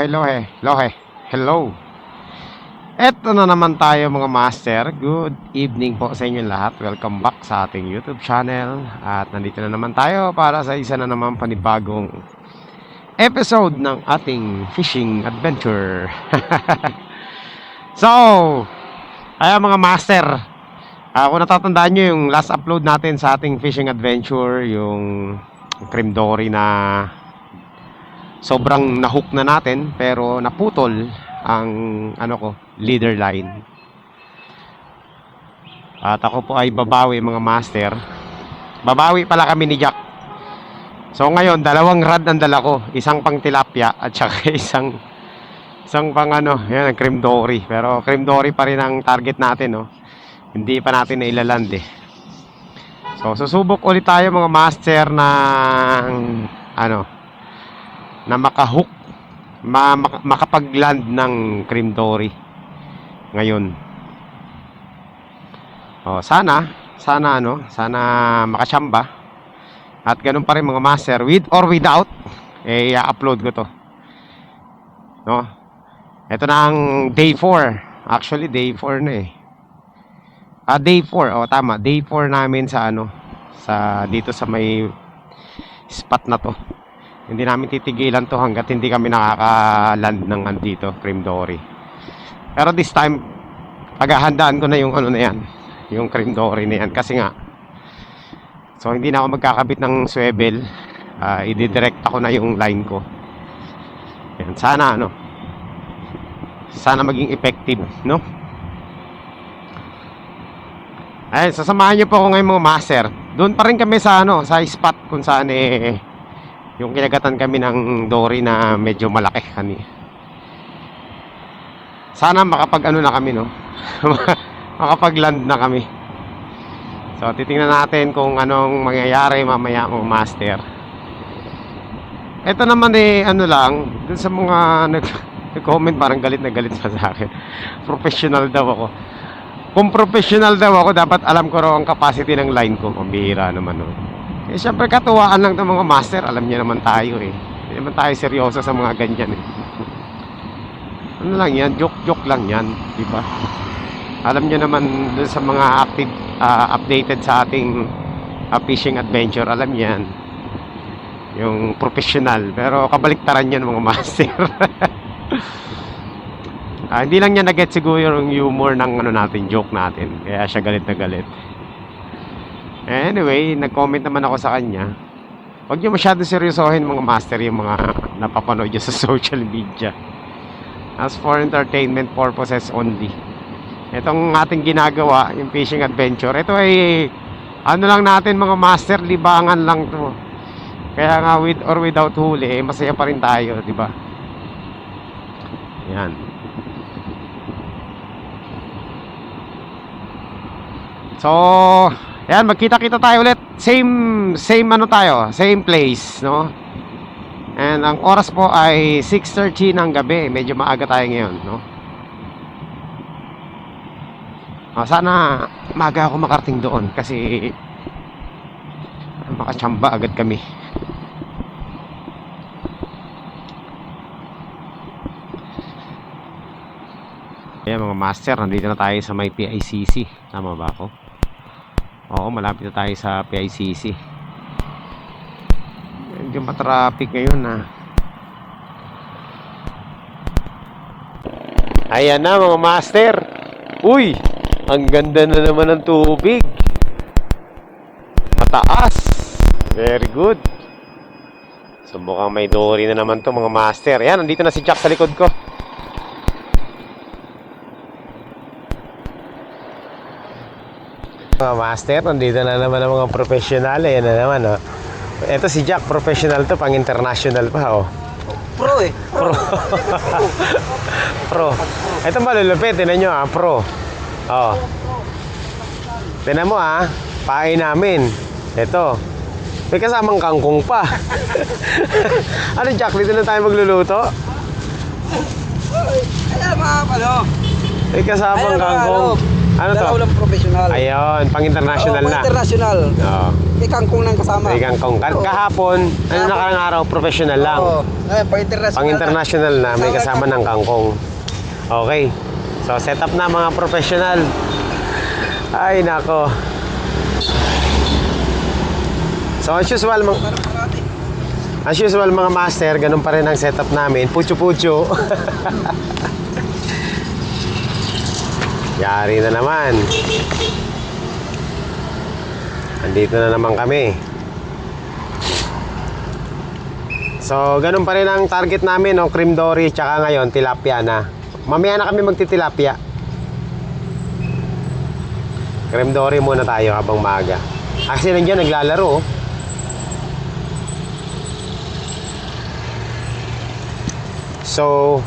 hello he, hello he, hello. Eto na naman tayo mga master. Good evening po sa inyo lahat. Welcome back sa ating YouTube channel. At nandito na naman tayo para sa isa na naman panibagong episode ng ating fishing adventure. so, ayan mga master. Kung natatandaan nyo yung last upload natin sa ating fishing adventure, yung cream dory na sobrang nahook na natin pero naputol ang ano ko, leader line. At ako po ay babawi mga master. Babawi pala kami ni Jack. So ngayon, dalawang rod ang dala ko. Isang pang tilapia at saka isang isang pang ano, yan, cream dory. Pero cream dory pa rin ang target natin, no. Hindi pa natin nailaland eh. So susubok ulit tayo mga master ng ano, na makahook ma mak- makapag-land ng cream dory ngayon. Oh, sana sana ano, sana makachamba. At ganun pa rin mga master with or without eh i-upload ko to. No? Ito na ang day 4. Actually day 4 na eh. Ah, day 4. Oh, tama. Day 4 namin sa ano sa dito sa may spot na to. Hindi namin titigilan to hanggat hindi kami nakaka-land ng andito, Cream Dory. Pero this time, paghahandaan ko na yung ano na yan, yung Cream Dory na yan. Kasi nga, so hindi na ako magkakabit ng swivel. Uh, i-direct ako na yung line ko. Yan, sana ano, sana maging effective, no? Ay, sasamahan niyo po ako ngayon mga master. Doon pa rin kami sa ano, sa spot kung saan eh yung kinagatan kami ng dory na medyo malaki kani. Sana makapag ano na kami no. makapag-land na kami. So titingnan natin kung anong mangyayari mamaya mga master. Ito naman eh ano lang, dun sa mga nag nag-comment parang galit na galit pa sa akin. Professional daw ako. Kung professional daw ako, dapat alam ko raw ang capacity ng line ko. Pambihira naman no. Eh, syempre katuwaan lang ng mga master. Alam niya naman tayo eh. Hindi naman tayo seryoso sa mga ganyan eh. Ano lang yan? Joke-joke lang yan. Di ba? Alam niyo naman dun sa mga active, ah, updated sa ating ah, fishing adventure. Alam yan. Yung professional. Pero kabaliktaran yan mga master. Ah, hindi lang niya na-get siguro yung humor ng ano natin, joke natin. Kaya siya galit na galit. Anyway, nag-comment naman ako sa kanya. Huwag niyo masyado seryosohin mga master yung mga napapanood niyo sa social media. As for entertainment purposes only. Itong ating ginagawa, yung fishing adventure, ito ay ano lang natin mga master, libangan lang to. Kaya nga with or without huli, eh, masaya pa rin tayo, di ba? Yan. So, Ayan, magkita-kita tayo ulit. Same, same ano tayo, same place, no? And ang oras po ay 6.30 ng gabi. Medyo maaga tayo ngayon, no? Ah, sana maaga ako makarating doon kasi makachamba agad kami. Ayan mga master, nandito na tayo sa may PICC. Tama ba ako? Oo, malapit na tayo sa PICC. Medyo matraffic ngayon ah. Ayan na mga master. Uy, ang ganda na naman ng tubig. Mataas. Very good. So mukhang may dory na naman to mga master. Ayan, nandito na si Jack sa likod ko. Mga master, nandito na naman ang mga professional. Ayan na naman, oh. Ito si Jack, professional to, pang international pa, oh. Pro eh. Pro. pro. Ito malulupit, tinan nyo, ah, pro. Oh. Tinan mo, ah. Pain namin. Ito. May kasamang kangkong pa. ano, Jack, dito na tayo magluluto? Ayan mga ano. May kasamang kangkong. Ano to? walang professional. Ayun, pang international Oo, na. International. Oo. May kangkong nang kasama. Igang kong Oo. kahapon, ano Kahapon. nakarang araw, professional lang. Oo. Ngayon, pang international. Pang international na, may kasama ng kangkong. Okay. So, set up na mga professional. Ay, nako. So, as usual, mga, Parang parati. as usual, mga master, ganun pa rin ang setup namin. Pucho-pucho. Yari na naman. Andito na naman kami. So, ganun pa rin ang target namin, no? Cream dory, tsaka ngayon, tilapia na. Mamaya na kami magtitilapia. Cream dory muna tayo habang maaga. Kasi nandiyan, naglalaro. oh. So,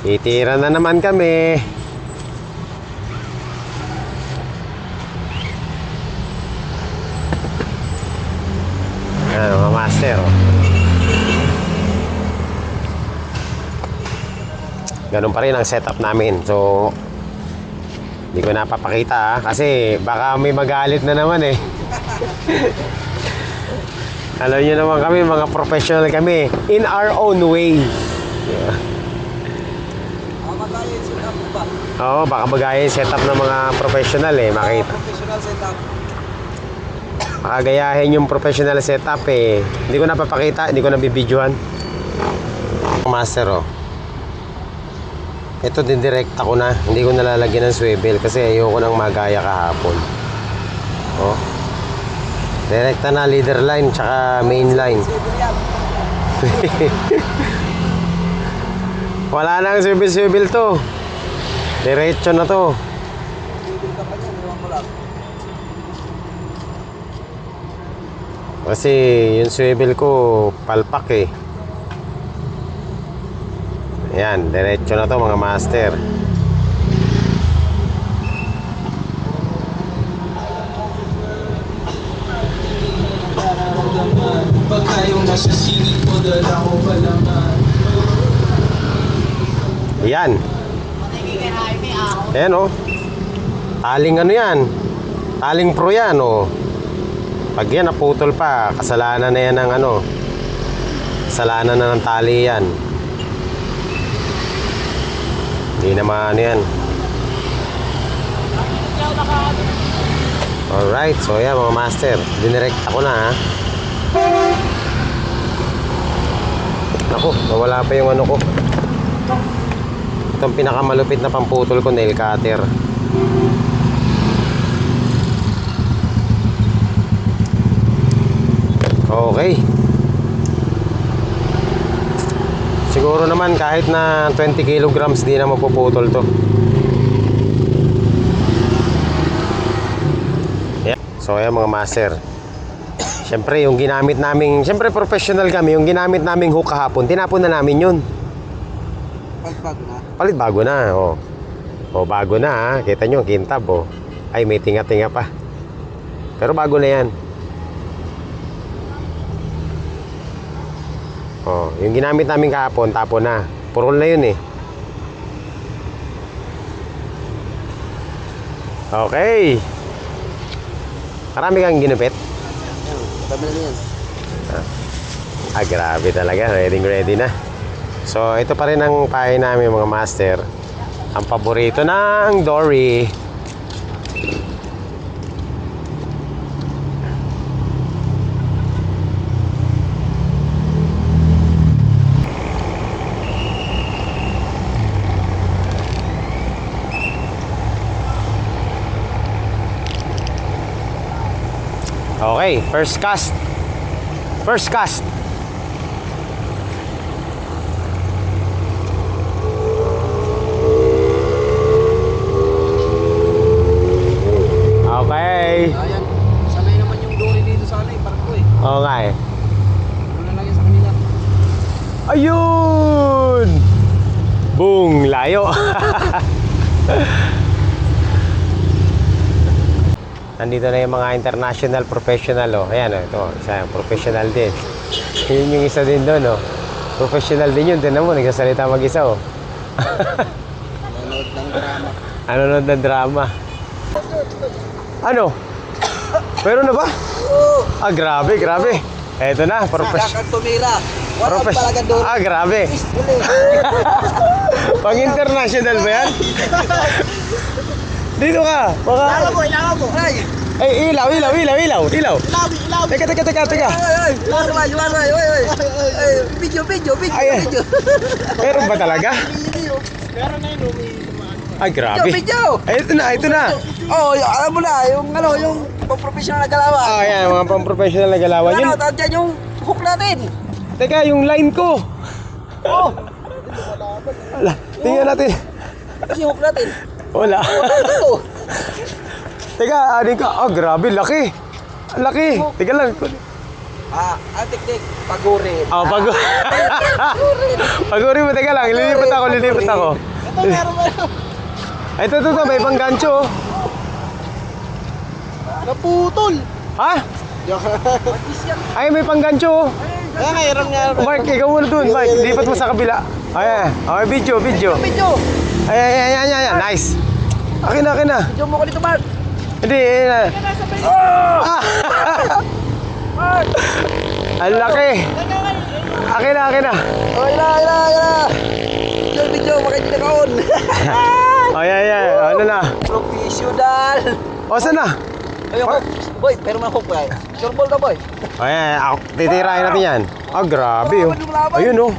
titira na naman kami. Yan, mga master. oh. Ganun pa rin ang setup namin. So, hindi ko napapakita ha, kasi baka may magalit na naman eh. Alam niyo naman kami, mga professional kami. In our own way. Yeah. Ah? Oo, baka magaya yung setup ng mga professional eh, makita. Ah, professional setup. Makagayahin yung professional setup eh. Hindi ko napapakita, hindi ko nabibidyohan. Master oh. Ito din direct ako na. Hindi ko nalalagyan ng swivel kasi ayoko nang magaya kahapon. Oh. Direkta na leader line tsaka main line. Wala nang swivel-swivel to. Diretso na to. Kasi yung swivel ko palpak eh. Ayan, diretso na to mga master. Nasa dala ko palaman Ayan. Ayan oh. Taling ano yan? Taling pro yan oh. Pag yan naputol pa, kasalanan na yan ng ano. Kasalanan na ng tali yan. Hindi naman yan. Alright, so yan mga master. Dinirect ako na ha. Ako, nawala pa yung ano ko. Itong pinakamalupit na pamputol ko, nail cutter. Okay. Siguro naman kahit na 20 kilograms di na mapuputol to. Yeah. So ayan mga master. Siyempre yung ginamit naming, siyempre professional kami, yung ginamit naming hook kahapon, tinapon na namin yun. Pagpag na. Palit bago na, oh. Oh, bago na, ha. Kita nyo, kintab, oh. Ay, may tinga-tinga pa. Pero bago na yan. Oh, yung ginamit namin kahapon, tapon na. Purol na yun, eh. Okay. Marami kang ginupit. Dami na yan. Ah, grabe talaga. Ready, ready na. So, ito pa rin ang pahay namin mga master. Ang paborito ng Dory. Okay, first cast. First cast. Okay. Ayan. Sanay naman yung dory dito sa ano. Parang ko eh. Oo nga eh. Wala lang yan sa kanila. Ayun! Boom! Layo! Nandito na yung mga international professional oh. Ayan oh, ito. Isa professional din. Yun yung isa din doon oh. Professional din yun. Tinan mo, nagsasalita mag-isa oh. Nanonood ng drama. Ano ng drama. Ano? Meron na ba? Oo. Ah, grabe, grabe. Eto na, profes. Kakang tumira. Profes. Ah, grabe. Pang international ba yan? Dito ka. Baka... ilaw mo. Ay, Ay, ilaw, ilaw, ilaw, ilaw, ilaw. Teka, teka, teka, teka. ay, ay. Lumarmay, lumarmay. Ay, ay. Ay, video, video, video, Ay, video. Meron ba talaga? Video, Ay, grabe. video. Ay, ito na, ito na. Oh, yung, alam mo na, yung ano, yung pang-professional na galawan. Ah, yan, mga pang-professional na galawan. Yun, Ano, tandyan yung hook natin. teka, yung line ko. Oh, Ala, tingnan natin. yung hook natin. Wala. Teka, anin ka. Ah, grabe, laki. Ang Laki. Teka lang. Ah, ang teknik, pagurin. Ah, pag... Paguri mo, teka lang. Lilipat ako, lilipat ako. Ito, meron mo. Ay, Ito, ito, ito. May panggancho. oh. Naputol. Ha? Ay, may panggancho. oh. Kaya mayroon nga. Mark, ikaw muna dun. Mark, lipat mo sa kabila. Ay, ay, video, video. Video. Ay, ay, ay, ay, ay, ay. Nice. Akin na, akin na. Video mo ko dito, Mark. Hindi, eh, na. Ah! Ang laki. Akin na, akin na. Oh, ila, ila, ila. Video, video, baka hindi nakaon. Ay, ay, ay. Ano na? Professional. O, saan na? Ayun, hook. Boy, pero may hook, boy. Sure ball na, boy. Ay, ay, ako, titirahin natin yan. Ah, grabe, oh. Ayun, oh.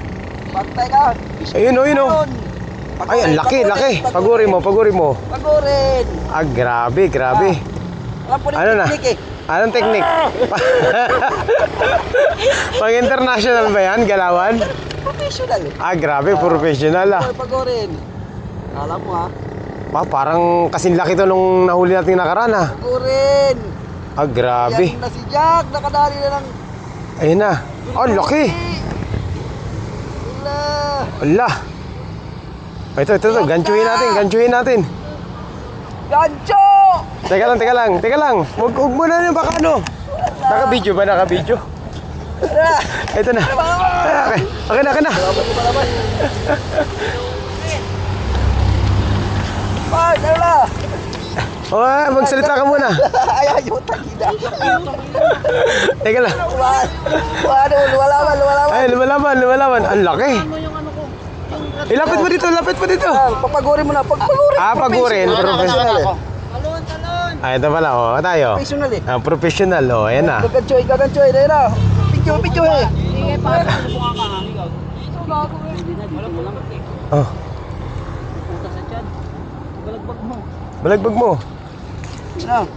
Pantay ka. Ayun, oh, ayun, oh. Ay, ang laki, laki. Paguri mo, paguri mo. Pagurin. Ah, grabe, grabe. Po Ano na? teknik eh. Anong technique? Pang international ba yan, galawan? Professional. Ah, grabe, professional ah. Pagurin. Alam mo ha. Ah, parang kasing laki to nung nahuli natin nakaraan ah. Pagurin. Ah, grabe. Yan na si Jack. Nakadali na ng... Ayun na. Ah, laki. Wala. Ala. Ito, ito, ito. Ganchuhin natin, ganchuhin natin. Gancho! Teka lang, teka lang, teka lang. Huwag, huwag mo na yung baka ano. Naka-video ba? Naka-video? Ito na. Okay, okay na, okay na. Mark, ano na? Oh, magsalita ka muna. Ay, ayutan kita. Teka lang. Wala, wala, lumalaman, lumalaman. Ay, lumalaban, lumalaban. Ang laki. Ilapit mo dito, lapit mo dito. Ah, papagurin mo na, pagpagurin. Ah, pagurin. Professional eh. Ah, ito pala, oh. Tayo. Professional eh. Ah, professional, oh. Ayan na. Gaganchoy, gaganchoy, dahil na. Video, video eh. Oh. Balagbag mo. Ano?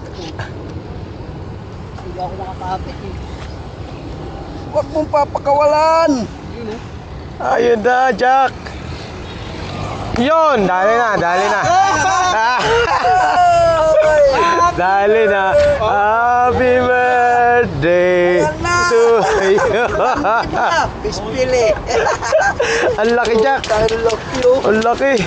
Huwag mong papakawalan. Ayun na, Jack. Yun, dali na, dali na. Dali na. Happy birthday to you. Pispili. Ang laki, Jack. Ang laki.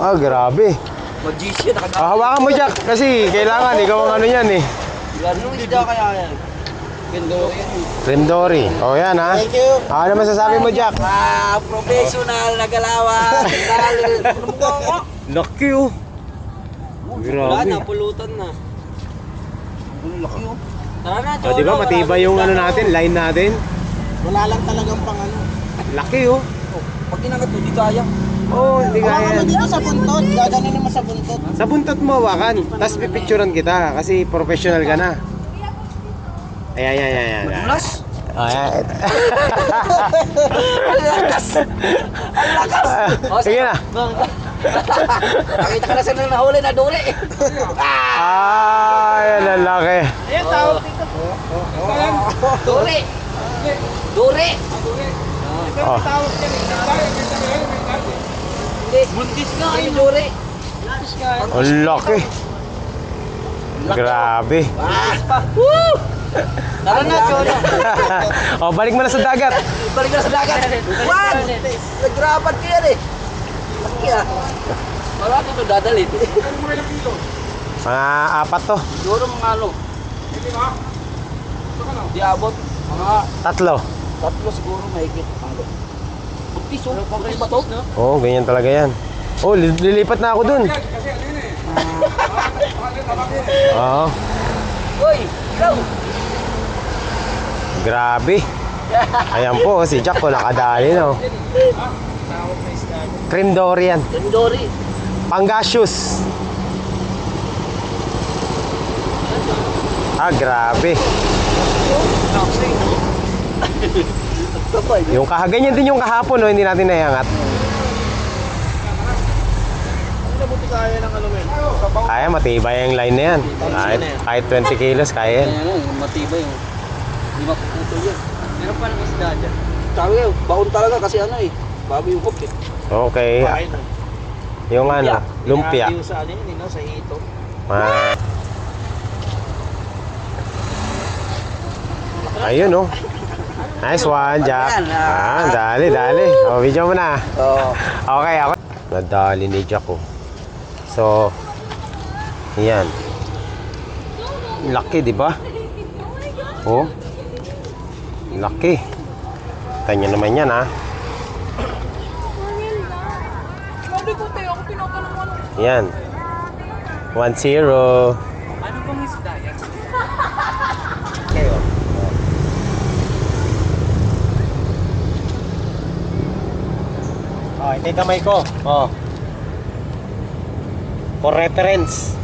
Ah, grabe. Magician. Ah, hawakan mo, Jack. Kasi kailangan, ikaw ang ano yan eh. Anong isda kaya yan? Yan. Rendori. O, yan ha. Thank you. Ano masasabi mo, Jack? Ah, professional na galawan. Ano mo? Laki oh. Wala Grabe. na, pulutan na. Ang laki oh. Tara na, O, di ba matibay yung ano natin, line natin? Wala lang talagang pang ano. Laki oh. Pag inangat mo, di kaya. Oo, oh, hindi kaya. dito sa buntot. Gaganin naman sa buntot. Sa buntot mo hawakan, tapos pipicturean kita kasi professional ka na. Ay, ay, ay, ay, ay. Madulas? Ay, ay. Ang lakas! Ang lakas! Sige na. Nakita ka na sila nahuli na duri. Ay, ang laki. Ayan, tawag dito. Duri! Duri! Oh. Buntis nga yung duri. Ang laki. Grabe. Ah! Woo! Tara na, Chono. oh, balik mo na sa dagat. Balik na sa dagat. Wag! Nagrapat ka yan eh. Laki ah. Wala ko ito dadalhin. Mga apat to. Siguro mga ano. Di abot. Mga Tatlo. tatlo siguro mahigit. Ano? Buntis oh. Buntis ba to? Oo, oh, ganyan talaga yan. Oh, li- lilipat na ako dun. Oo. Uy, ikaw! Grabe. Ayan po, si Jack po nakadali no. Cream Dorian. Tendori. Pangasius. Ah, grabe. Yung kahaganyan din yung kahapon, no, hindi natin naiangat. Kaya, matibay ang line na yan. Kahit, kahit 20 kilos, kaya yan. Matibay yung hindi mapuputol yan. Meron pa ng isda dyan. Sabi ko, baon talaga kasi ano eh. Bago yung hook eh. Okay. Yung ano, lumpia. sa ano yun, eh, no? sa hito. Ah. Ayun, oh. Nice one, Jack. Ayan, ah. Ah, dali, dali. O, video mo na. Oo. Okay, ako. Nadali ni Jack, oh. So, yan. Laki, di ba? Oh. Laki. Tanya naman yan, ha? Yan. 1-0. Ano bang isda yan? Oh, ito yung kamay ko. Oh. For reference.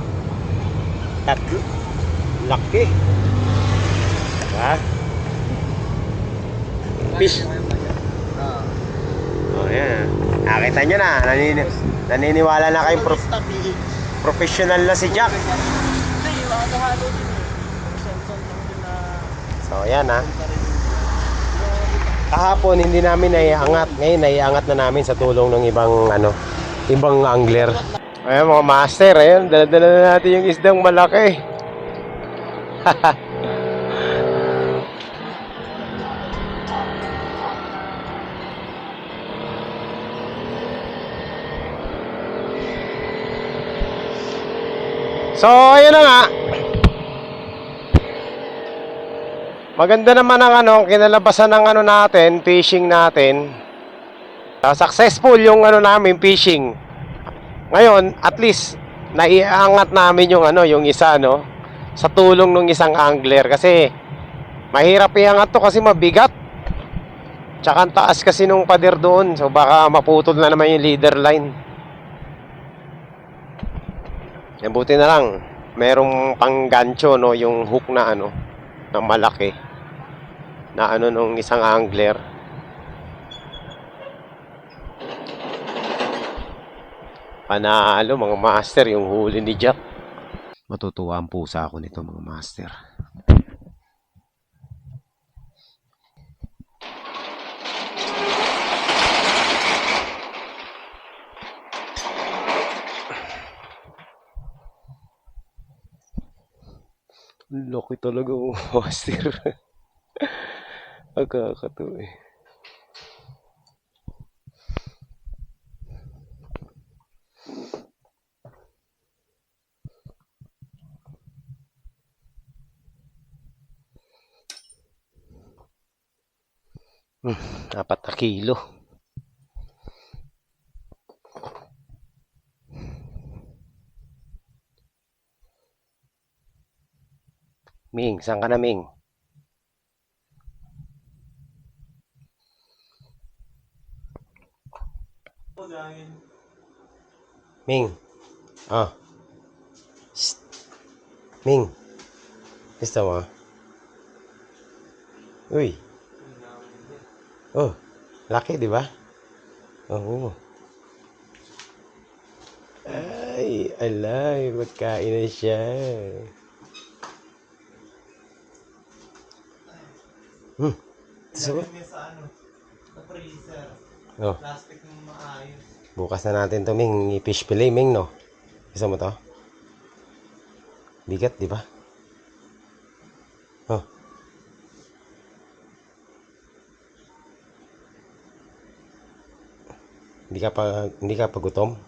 Tatlo. Laki. Ha? Fish. Oh, yan. Nakita nyo na. Nanini naniniwala na kayong pro- professional na si Jack. So, yan ha. Kahapon hindi namin naiangat. Ngayon naiangat na namin sa tulong ng ibang ano, ibang angler. Ayan mga master, ayan, dala-dala na natin yung isdang malaki. so, ayun na nga. Maganda naman ang ano, kinalabasan ng ano natin, fishing natin. Ah, successful yung ano namin, fishing. Ngayon, at least naiangat namin yung ano, yung isa no sa tulong ng isang angler kasi mahirap iangat to kasi mabigat. Tsaka taas kasi nung pader doon, so baka maputol na naman yung leader line. Yan buti na lang, merong panggancho no, yung hook na ano, na malaki na ano nung isang angler. Panalo mga master yung huli ni Jack. Matutuwa ang pusa ako nito mga master. Laki talaga mga master. Nakakatawa eh. Hmm, apat na kilo. Ming, saan ka na Ming? Ming. Ah. Shh. Ming. Gusto mo? Uy. Oh, laki, di ba? Oo. Ay, alay, magkain na siya. Hmm. So, oh. Plastic ng maayos. Bukas na natin to, Ming. I-fish fillet, Ming, no? Gusto mo to? Bigat, di ba? Oh. Hindi ka pa, hindi ka pa gutom?